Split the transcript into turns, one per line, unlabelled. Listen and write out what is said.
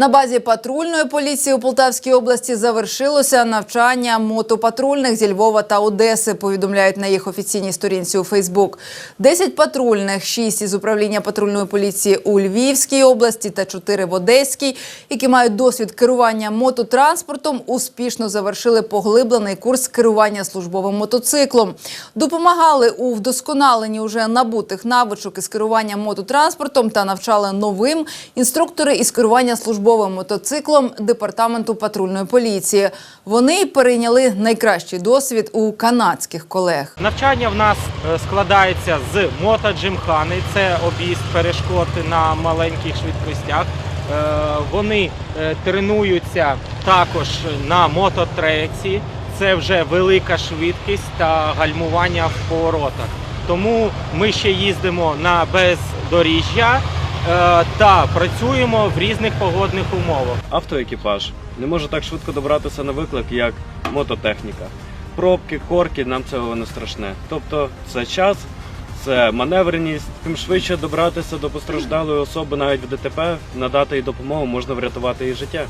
На базі патрульної поліції у Полтавській області завершилося навчання мотопатрульних зі Львова та Одеси. Повідомляють на їх офіційній сторінці у Фейсбук. Десять патрульних, шість із управління патрульної поліції у Львівській області та чотири в Одеській, які мають досвід керування мототранспортом, успішно завершили поглиблений курс керування службовим мотоциклом. Допомагали у вдосконаленні уже набутих навичок із керування мототранспортом та навчали новим інструктори із керування службовим мотоциклом департаменту патрульної поліції. Вони перейняли найкращий досвід у канадських колег.
Навчання в нас е, складається з мотоджимхани, це об'їзд перешкод на маленьких швидкостях. Е, Вони е, тренуються також на мототреці. Це вже велика швидкість та гальмування в поворотах. Тому ми ще їздимо на бездоріжжя та працюємо в різних погодних умовах.
Автоекіпаж не може так швидко добратися на виклик, як мототехніка. Пробки, корки нам цього не страшне. Тобто це час, це маневреність. Тим швидше добратися до постраждалої особи навіть в ДТП, надати їй допомогу, можна врятувати її життя.